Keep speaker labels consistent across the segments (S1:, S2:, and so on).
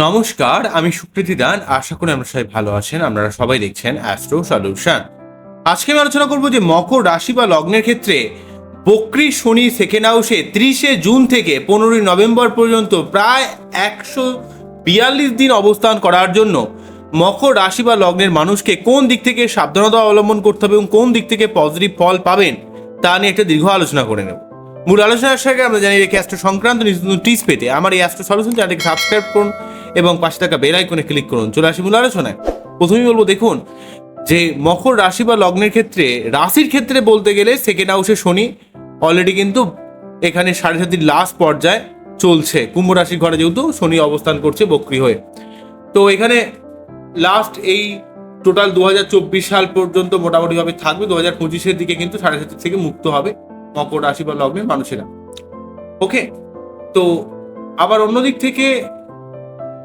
S1: নমস্কার, আমি সুকৃতি দান। আশা করি আমরা সবাই ভালো আছেন। আপনারা সবাই দেখছেন অ্যাস্ট্রো সলিউশন আজকে আমি আলোচনা করব যে মকর রাশি বা লগ্নের ক্ষেত্রে বক্রি শনি সেকেন্ড হাউসে ত্রিশে জুন থেকে পনেরোই নভেম্বর পর্যন্ত প্রায় একশো বিয়াল্লিশ দিন অবস্থান করার জন্য মকর রাশি বা লগ্নের মানুষকে কোন দিক থেকে সাবধানতা অবলম্বন করতে হবে এবং কোন দিক থেকে পজিটিভ ফল পাবেন, তা নিয়ে একটা দীর্ঘ আলোচনা করে নেব। মূল আলোচনার সাথে আমরা জানি রেখে অ্যাস্ট্রো সংক্রান্ত নিত্য টিপস পেতে। আমার এই অ্যাস্ট্রো সলিউশন চ্যানেলকে সাবস্ক্রাইব করুন। এবং পাশে থাকা বেল আইকনে ক্লিক করুন। চলে আসি মূল আলোচনায়। প্রথমেই বলব, দেখুন, যে মকর রাশি বা লগ্নের ক্ষেত্রে, রাশির ক্ষেত্রে বলতে গেলে সেকেন্ড হাউসে শনি অলরেডি কিন্তু এখানে সাড়ে সাতির লাস্ট পর্যায়ে চলছে। কুম্ভ রাশির ঘরে যেহেতু শনি অবস্থান করছে বক্রি হয়ে। তো এখানে লাস্ট এই টোটাল দু হাজার চব্বিশ সাল পর্যন্ত মোটামুটিভাবে থাকবে। দু হাজার পঁচিশের দিকে কিন্তু সাড়ে সাতির থেকে মুক্ত হবে মকর রাশি বা লগ্নের মানুষেরা। ওকে তো আবার অন্যদিক থেকে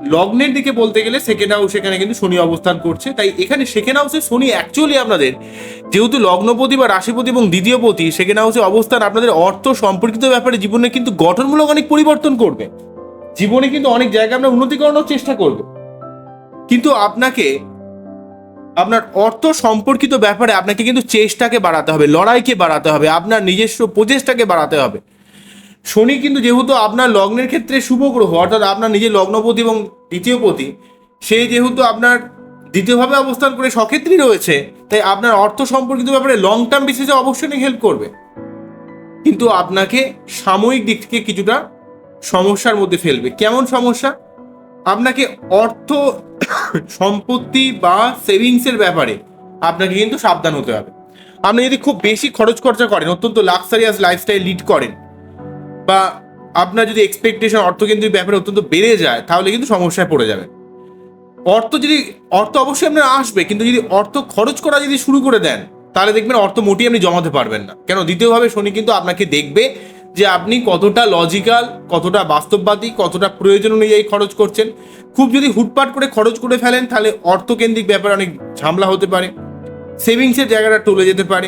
S1: লগ্নের দিকে বলতে গেলে সেকেন্ড হাউস এখানে কিন্তু শনি অবস্থান করছে। তাই এখানে সেকেন্ড হাউসে শনি অ্যাকচুয়ালি আপনাদের যেহেতু লগ্নপতি বা রাশিপতি এবং দ্বিতীয়পতি সেকেন্ড হাউসে অবস্থান আপনাদের অর্থ সম্পর্কিত ব্যাপারে জীবনে কিন্তু গঠনমূলক অনেক পরিবর্তন করবে। জীবনে কিন্তু অনেক জায়গায় আমরা উন্নতি করানোর চেষ্টা করব। কিন্তু আপনাকে, আপনার অর্থ সম্পর্কিত ব্যাপারে আপনাকে কিন্তু চেষ্টাকে বাড়াতে হবে, লড়াইকে বাড়াতে হবে, আপনার নিজস্ব প্রচেষ্টাকে বাড়াতে হবে। শনি কিন্তু যেহেতু আপনার লগ্নের ক্ষেত্রে শুভ গ্রহ, অর্থাৎ আপনার নিজের লগ্নপতি এবং দ্বিতীয়পতি সেই যেহেতু আপনার দ্বিতীয়ভাবে অবস্থান করে সক্ষেত্রই রয়েছে, তাই আপনার অর্থ সম্পর্কিত ব্যাপারে লং টার্ম বেসিসে অবশ্যই হেল্প করবে। কিন্তু আপনাকে সাময়িক দিক থেকে কিছুটা সমস্যার মধ্যে ফেলবে। কেমন সমস্যা? আপনাকে অর্থ, সম্পত্তি বা সেভিংসের ব্যাপারে আপনাকে কিন্তু সাবধান হতে হবে। আপনি যদি খুব বেশি খরচ খরচা করেন, অত্যন্ত লাক্সারিয়াস লাইফস্টাইল লিড করেন বা আপনার যদি এক্সপেকটেশন অর্থকেন্দ্রিক ব্যাপারে অত্যন্ত বেড়ে যায়, তাহলে কিন্তু সমস্যায় পড়ে যাবে অর্থ যদি, অর্থ অবশ্যই আপনার আসবে, কিন্তু যদি অর্থ খরচ করা যদি শুরু করে দেন, তাহলে দেখবেন অর্থ মোটেই আপনি জমাতে পারবেন না। কেন? দ্বিতীয়ভাবে শনি কিন্তু আপনাকে দেখবে যে আপনি কতটা লজিক্যাল কতটা বাস্তববাদী, কতটা প্রয়োজন অনুযায়ী খরচ করছেন। খুব যদি হুটপাট করে খরচ করে ফেলেন, তাহলে অর্থকেন্দ্রিক ব্যাপারে অনেক ঝামেলা হতে পারে। সেভিংসের জায়গাটা টলে যেতে পারে।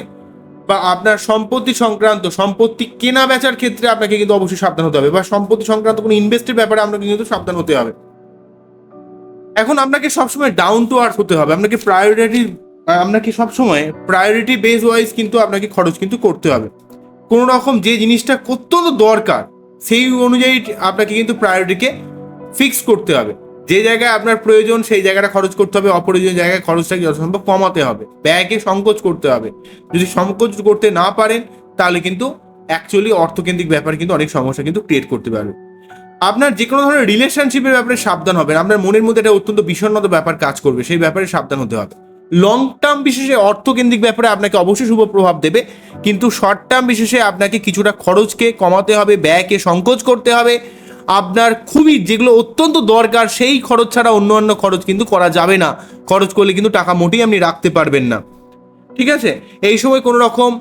S1: বা আপনার সম্পত্তি সংক্রান্ত, সম্পত্তি কেনা বেচার ক্ষেত্রে আপনাকে কিন্তু অবশ্যই সাবধান হতে হবে বা সম্পত্তি সংক্রান্ত কোনো ইনভেস্টের ব্যাপারে আপনাকে কিন্তু সাবধান হতে হবে। এখন আপনাকে সবসময় ডাউন টু আর্থ হতে হবে, আপনাকে প্রায়োরিটি আপনাকে সবসময় প্রায়োরিটি বেস ওয়াইজ কিন্তু আপনাকে খরচ কিন্তু করতে হবে। কোনো রকম যে জিনিসটা অত্যন্ত দরকার, সেই অনুযায়ী আপনাকে কিন্তু প্রায়োরিটিকে ফিক্স করতে হবে। যে জায়গায় আপনার প্রয়োজন, সেই জায়গাটা খরচ করতে হবে, অপ্রয়োজনীয় জায়গায় খরচটাকে যথাসম্ভব কমাতে হবে। ব্যয়কে সংকোচ করতে হবে। যদি সংকোচ করতে না পারেন, তাহলে কিন্তু অ্যাকচুয়ালি অর্থকেন্দ্রিক ব্যাপারে কিন্তু অনেক সমস্যা কিন্তু ক্রিয়েট করতে পারবে। আপনার যে কোনো ধরনের রিলেশনশিপের ব্যাপারে সাবধান হবেন। আপনার মনের মধ্যে একটা অত্যন্ত বিষণ্ণতা ব্যাপার কাজ করবে, সেই ব্যাপারে সাবধান হতে হবে। লং টার্ম বিশেষে অর্থকেন্দ্রিক ব্যাপারে আপনাকে অবশ্যই শুভ প্রভাব দেবে, কিন্তু শর্ট টার্ম বিশেষে আপনাকে কিছুটা খরচকে কমাতে হবে, ব্যয়কে সংকোচ করতে হবে। আপনার খুবই যেগুলো অত্যন্ত দরকার, সেই খরচ ছাড়া অন্য অন্য খরচ কিন্তু করা যাবে না। খরচ করলে কিন্তু টাকা মোটেই আপনি রাখতে পারবেন না। ঠিক আছে? এই সময় কোনো রকম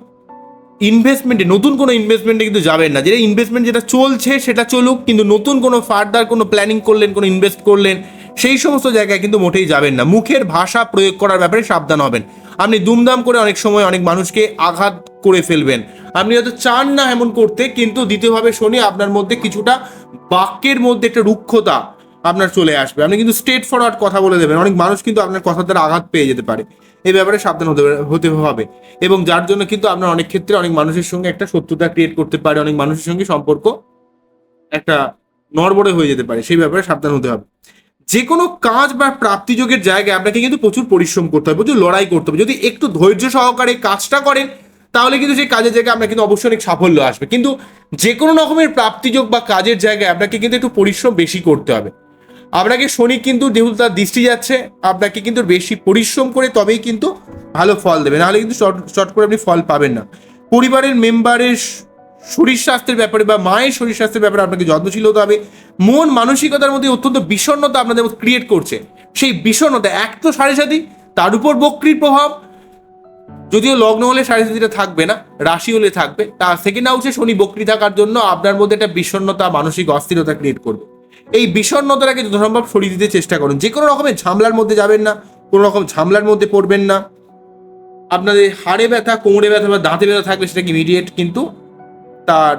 S1: ইনভেস্টমেন্টে নতুন কোনো ইনভেস্টমেন্টে কিন্তু যাবেন না। যেটা ইনভেস্টমেন্ট যেটা চলছে, সেটা চলুক, কিন্তু নতুন কোনো ফার্দার কোনো প্ল্যানিং করলেন, কোনো ইনভেস্ট করলেন, সেই সমস্ত জায়গায় কিন্তু মোটেই যাবেন না। মুখের ভাষা প্রয়োগ করার ব্যাপারে সাবধান হবেন। আপনি দুমদাম করে অনেক সময় অনেক মানুষকে আঘাত করে ফেলবেন। আপনি হয়তো চান না এমন করতে, কিন্তু দ্বিতীয়ভাবে শনি আপনার মধ্যে কিছুটা বাক্যের মধ্যে একটা রুক্ষতা আপনার চলে আসবে। আপনি কিন্তু স্ট্রেট ফরওয়ার্ড কথা বলে দেবেন। অনেক মানুষ কিন্তু আপনার কথার দ্বারা আঘাত পেয়ে যেতে পারে। এই ব্যাপারে সাবধান হতে হতে হবে। এবং যার জন্য কিন্তু আপনার অনেক ক্ষেত্রে অনেক মানুষের সঙ্গে একটা শত্রুতা ক্রিয়েট করতে পারে। অনেক মানুষের সঙ্গে সম্পর্ক একটা নড়বড়ে হয়ে যেতে পারে। সেই ব্যাপারে সাবধান হতে হবে। যে কোনো কাজ বা প্রাপ্তিযোগের জায়গায় আপনাকে কিন্তু প্রচুর পরিশ্রম করতে হবে। প্রচুর লড়াই করতে হবে। যদি একটু ধৈর্য সহকারে কাজটা করেন তাহলে কিন্তু সেই কাজের জায়গায় আপনার কিন্তু অবশ্যই অনেক সাফল্য আসবে। কিন্তু যে কোনো রকমের প্রাপ্তিযোগ বা কাজের জায়গায় আপনাকে কিন্তু একটু পরিশ্রম বেশি করতে হবে। আপনাকে শনি কিন্তু যেহেতু তার দৃষ্টি যাচ্ছে, আপনাকে কিন্তু বেশি পরিশ্রম করে তবেই কিন্তু ভালো ফল দেবে। নাহলে কিন্তু শর্ট শর্ট করে আপনি ফল পাবেন না। পরিবারের মেম্বারের শরীর স্বাস্থ্যের ব্যাপারে বা মায়ের শরীর স্বাস্থ্যের ব্যাপারে আপনাকে যত্নশীল হতে হবে। মন মানসিকতার মধ্যে অত্যন্ত বিষণ্ণতা আপনাদের ক্রিয়েট করছে। সেই বিষণ্ণতা এক তো সাড়ে সাথী তার উপর বক্রির প্রভাব যদিও লগ্ন হলে সাড়ে সাথীটা থাকবে না, রাশি হলে থাকবে তার সেকেন্ড হাউসে শনি বক্রি থাকার জন্য আপনার মধ্যে একটা বিষণ্ণতা, মানসিক অস্থিরতা ক্রিয়েট করবে। এই বিষণ্ণতাটাকে যথাসম্ভব সরিয়ে দিতে চেষ্টা করুন। যে কোনো রকমের ঝামলার মধ্যে যাবেন না, কোনো রকম ঝামলার মধ্যে পড়বেন না। আপনাদের হাড়ে ব্যথা, কোমরে ব্যথা বা দাঁতে ব্যথা থাকলে সেটাকে ইমিডিয়েট কিন্তু তার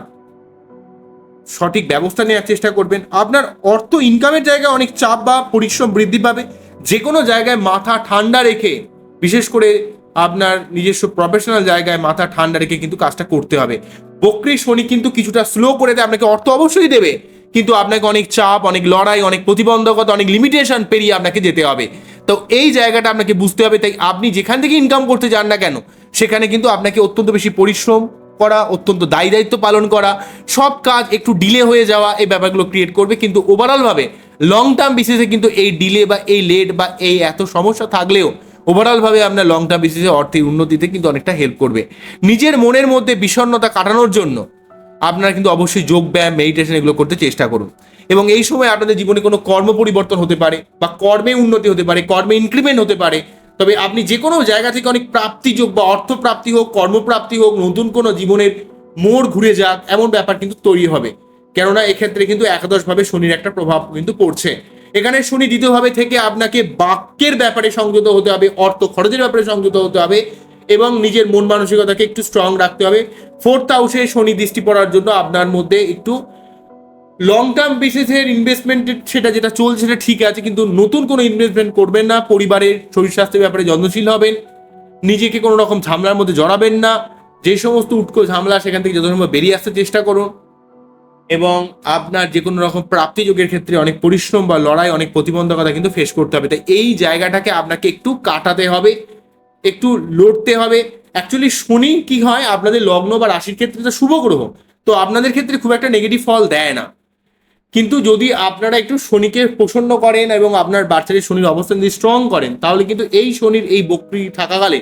S1: সঠিক ব্যবস্থা নেওয়ার চেষ্টা করবেন। আপনার অর্থ ইনকামের জায়গায় অনেক চাপ বা পরিশ্রম বৃদ্ধি পাবে। যে কোনো জায়গায় মাথা ঠান্ডা রেখে, বিশেষ করে আপনার নিজস্ব প্রফেশনাল জায়গায় মাথা ঠান্ডা রেখে কিন্তু কাজটা করতে হবে। বক্রি শনি কিন্তু কিছুটা স্লো করে দেয়, আপনাকে অর্থ অবশ্যই দেবে। কিন্তু আপনাকে অনেক চাপ, অনেক লড়াই, অনেক প্রতিবন্ধকতা, অনেক লিমিটেশন পেরিয়ে আপনাকে যেতে হবে। তো এই জায়গাটা আপনাকে বুঝতে হবে, তাই আপনি যেখান থেকে ইনকাম করতে যান না কেন, সেখানে কিন্তু আপনাকে অত্যন্ত বেশি পরিশ্রম করা, অত্যন্ত দায়ী দায়িত্ব পালন করা, সব কাজ একটু ডিলে হয়ে যাওয়া, এই ব্যাপারগুলো ক্রিয়েট করবে। কিন্তু ওভারঅলভাবে লং টার্ম বেসিসে কিন্তু এই ডিলে বা এই লেট বা এই এত সমস্যা থাকলেও ওভারঅলভাবে আপনার লং টার্ম বেসিসে অর্থের উন্নতিতে কিন্তু অনেকটা হেল্প করবে। নিজের মনের মধ্যে বিষণ্ণতা কাটানোর জন্য আপনারা কিন্তু অবশ্যই যোগ ব্যায়াম মেডিটেশন এগুলো করতে চেষ্টা করুন। এবং এই সময় আপনাদের জীবনে কোনো কর্ম পরিবর্তন হতে পারে বা কর্মে উন্নতি হতে পারে, কর্মে ইনক্রিমেন্ট হতে পারে। তবে আপনি যে কোনো জায়গা থেকে অনেক প্রাপ্তি যোগ বা অর্থ প্রাপ্তি হোক, কর্মপ্রাপ্তি হোক, নতুন কোনো জীবনের মোড় ঘুরে যাক, এমন ব্যাপার কিন্তু তৈরি হবে। কেননা এক্ষেত্রে কিন্তু একাদশভাবে শনির একটা প্রভাব কিন্তু পড়ছে। এখানে শনি দ্বিতীয়ভাবে থেকে আপনাকে বাক্যের ব্যাপারে সংযত হতে হবে, অর্থ খরচের ব্যাপারে সংযত হতে হবে এবং নিজের মন মানসিকতাকে একটু স্ট্রং রাখতে হবে। ফোর্থ হাউসে শনি দৃষ্টি পড়ার জন্য আপনার মধ্যে একটু লং টার্ম বেসিসের ইনভেস্টমেন্ট সেটা যেটা চলছে সেটা ঠিক আছে, কিন্তু নতুন কোনো ইনভেস্টমেন্ট করবেন না, পরিবারের শরীর স্বাস্থ্যের ব্যাপারে যত্নশীল হবেন, নিজেকে কোনো রকম ঝামেলার মধ্যে জড়াবেন না, যে সমস্ত উটকো ঝামেলা সেখান থেকে যত সম্ভব বেরিয়ে আসতে চেষ্টা করুন। এবং আপনার যে কোনো রকম প্রাপ্তি প্রাপ্তিযোগের ক্ষেত্রে অনেক পরিশ্রম বা লড়াই, অনেক প্রতিবন্ধকতা কিন্তু ফেস করতে হবে। তাই এই জায়গাটাকে আপনাকে একটু কাটাতে হবে, একটু লড়তে হবে। অ্যাকচুয়ালি শনি কি হয়, আপনাদের লগ্ন বা রাশির ক্ষেত্রে তো শুভ গ্রহ, তো আপনাদের ক্ষেত্রে খুব একটা নেগেটিভ ফল দেয় না। কিন্তু যদি আপনারা একটু শনিকে প্রসন্ন করেন এবং আপনার বাচ্চাদের শনির অবস্থান যদি স্ট্রং করেন, তাহলে কিন্তু এই শনির এই বক্রি থাকাকালে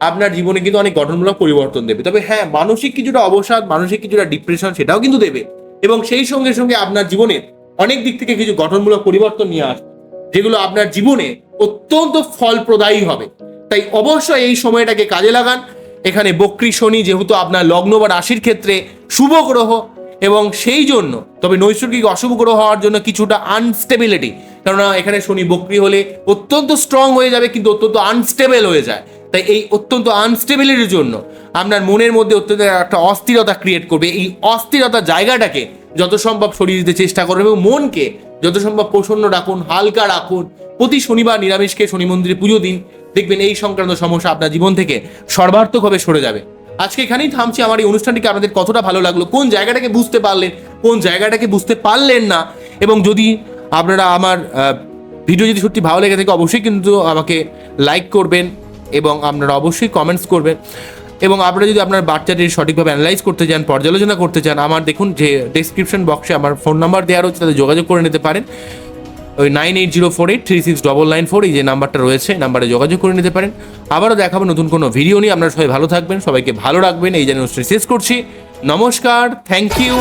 S1: আপনার জীবনে কিন্তু অনেক গঠনমূলক পরিবর্তন দেবে। তবে হ্যাঁ মানসিক কিছুটা অবসাদ, মানসিক কিছুটা ডিপ্রেশন সেটাও কিন্তু দেবে। এবং সেই সঙ্গে সঙ্গে আপনার জীবনের অনেক দিক থেকে কিছু গঠনমূলক পরিবর্তন নিয়ে আসবে, যেগুলো আপনার জীবনে অত্যন্ত ফলপ্রদায়ী হবে। তাই অবশ্যই এই সময়টাকে কাজে লাগান। এখানে বক্রি শনি যেহেতু আপনার লগ্ন বা রাশির ক্ষেত্রে শুভ গ্রহ এবং সেই জন্য তবে নৈসর্গিক অশুভ গ্রহ হওয়ার জন্য কিছুটা আনস্টেবিলিটি কেননা এখানে শনি বক্রি হলে অত্যন্ত স্ট্রং হয়ে যাবে, কিন্তু অত্যন্ত আনস্টেবল হয়ে যায়। তাই এই অত্যন্ত আনস্টেবিলিটির জন্য আপনার মনের মধ্যে অত্যন্ত একটা অস্থিরতা ক্রিয়েট করবে। এই অস্থিরতা জায়গাটাকে যত সম্ভব সরিয়ে দিতে চেষ্টা করুন এবং মনকে যত সম্ভব প্রসন্ন রাখুন, হালকা রাখুন। প্রতি শনিবার নিরামিষকে শনি মন্দিরে পুজো দিন। দেখবেন এই সংক্রান্ত সমস্যা আপনার জীবন থেকে সর্বার্থকভাবে সরে যাবে। আজকে এখানেই থামছি। আমার এই অনুষ্ঠানটিকে আপনাদের কতটা ভালো লাগল, কোন জায়গাটাকে বুঝতে পারলেন, কোন জায়গাটাকে বুঝতে পারলেন না, এবং যদি আপনারা আমার ভিডিও যদি সত্যি ভালো লেগে থাকে, অবশ্যই কিন্তু আমাকে লাইক করবেন। এবং আপনারা অবশ্যই কমেন্টস করবেন। এবং আপনারা যদি আপনার বাচ্চাটির সঠিকভাবে অ্যানালাইজ করতে চান, পর্যালোচনা করতে চান, আমার দেখুন যে ডেসক্রিপশন বক্সে আমার ফোন নাম্বার দেওয়া রয়েছে, তাতে যোগাযোগ করে নিতে পারেন। ওই nine eight zero four eight three six double nine four এই যে নাম্বারটা রয়েছে নাম্বারে যোগাযোগ করে নিতে পারেন। আবারও দেখাবো নতুন কোনো ভিডিও নিয়ে। আপনারা সবাই ভালো থাকবেন, সবাইকে ভালো রাখবেন। এই জানিয়ে শেষ করছি। নমস্কার থ্যাংক ইউ